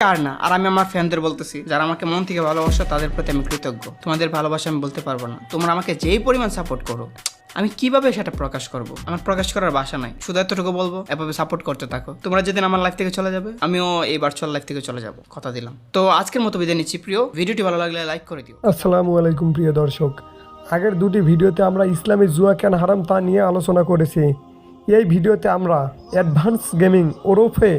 আর না? আর আমি আমার ফ্যানদের বলতেছি, যারা আমাকে মন থেকে ভালোবাসো, তাদের প্রতি আমি কৃতজ্ঞ। তোমাদের ভালোবাসা আমি বলতে পারব না। তোমরা আমাকে যেই পরিমাণ সাপোর্ট করো, আমি কীভাবে সেটা প্রকাশ করব? আমার প্রকাশ করার বাসা নাই। শুধু এতটুকু বলব, এভাবে সাপোর্ট করতে থাকো। তোমরা যেদিন আমার লাইফ থেকে চলে যাবে, আমিও এই ভার্চুয়াল লাইফ থেকে চলে যাব, কথা দিলাম। তো আজকের মতো বিদায় নিচ্ছি, প্রিয়। ভিডিওটি ভালো লাগলে লাইক করে দিও। আসসালামু আলাইকুম, প্রিয় দর্শক। আগের দুটি ভিডিওতে আমরা ইসলামী জুয়া কেন হারাম তা নিয়ে আলোচনা করেছি। এই ভিডিওতে আমরা অ্যাডভান্স গেমিং ওরফে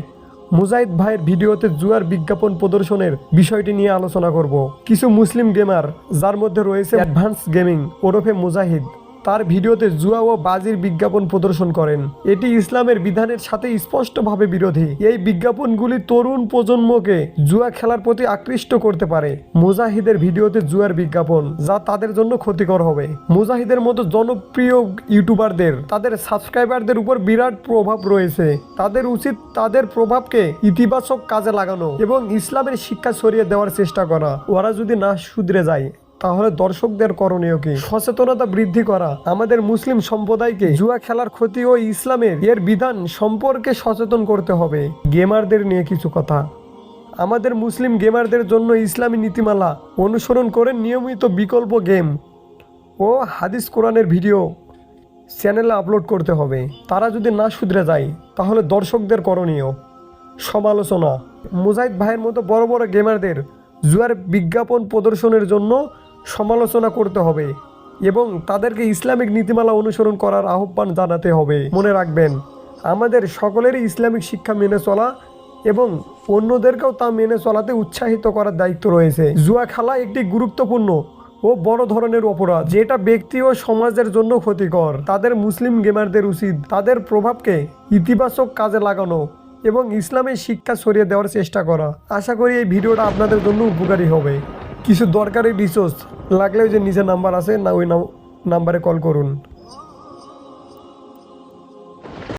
মুজাহিদ ভাইয়ের ভিডিওতে জুয়ার বিজ্ঞাপন প্রদর্শনের বিষয়টি নিয়ে আলোচনা করব। কিছু মুসলিম গেমার যার মধ্যে রয়েছে অ্যাডভান্স গেমিং ওরফে মুজাহিদ। তার ভিডিওতে জুয়া ও বাজির বিজ্ঞাপন প্রদর্শন করেন। এটি ইসলামের বিধানের সাথে স্পষ্টভাবে বিরোধী। এই বিজ্ঞাপনগুলি তরুণ প্রজন্মকে জুয়া খেলার প্রতি আকৃষ্ট করতে পারে। মুজাহিদের ভিডিওতে জুয়ার বিজ্ঞাপন, যা তাদের জন্য ক্ষতিকর হবে। মুজাহিদের মতো জনপ্রিয় ইউটিউবারদের, তাদের সাবস্ক্রাইবারদের উপর বিরাট প্রভাব রয়েছে। তাদের উচিত তাদের প্রভাবকে ইতিবাচক কাজে লাগানো এবং ইসলামের শিক্ষা ছড়িয়ে দেওয়ার চেষ্টা করা। ওরা যদি না শুধরে যায় তাহলে দর্শকদের করণীয় কি? সচেতনতা বৃদ্ধি করা, আমাদের মুসলিম সম্প্রদায়কে জুয়া খেলার ক্ষতি ও ইসলামের এর বিধান সম্পর্কে সচেতন করতে হবে। গেমারদের নিয়ে কিছু কথা। আমাদের মুসলিম গেমারদের জন্য ইসলামী নীতিমালা অনুসরণ করে নিয়মিত বিকল্প গেম ও হাদিস কোরআনের ভিডিও চ্যানেলে আপলোড করতে হবে। তারা যদি না শুধরে যায়, তাহলে দর্শকদের করণীয় সমালোচনা। মুজাহিদ ভাইয়ের মতো বড় বড় গেমারদের জুয়ার বিজ্ঞাপন প্রদর্শনের জন্য সমালোচনা করতে হবে এবং তাদেরকে ইসলামিক নীতিমালা অনুসরণ করার আহ্বান জানাতে হবে। মনে রাখবেন, আমাদের সকলেরই ইসলামিক শিক্ষা মেনে চলা এবং অন্যদেরকেও তা মেনে চলাতে উৎসাহিত করার দায়িত্ব রয়েছে। জুয়া খেলা একটি গুরুত্বপূর্ণ ও বড় ধরনের অপরাধ, যেটা ব্যক্তি ও সমাজের জন্য ক্ষতিকর। তাদের মুসলিম গেমারদের উচিত তাদের প্রভাবকে ইতিবাচক কাজে লাগানো এবং ইসলামের শিক্ষা ছড়িয়ে দেওয়ার চেষ্টা করা। আশা করি এই ভিডিওটা আপনাদের জন্য উপকারী হবে। কিছু দরকারি রিসোর্স লাগলে ওই যে নিচে নাম্বার আছে না ওই নাম্বারে কল করুন।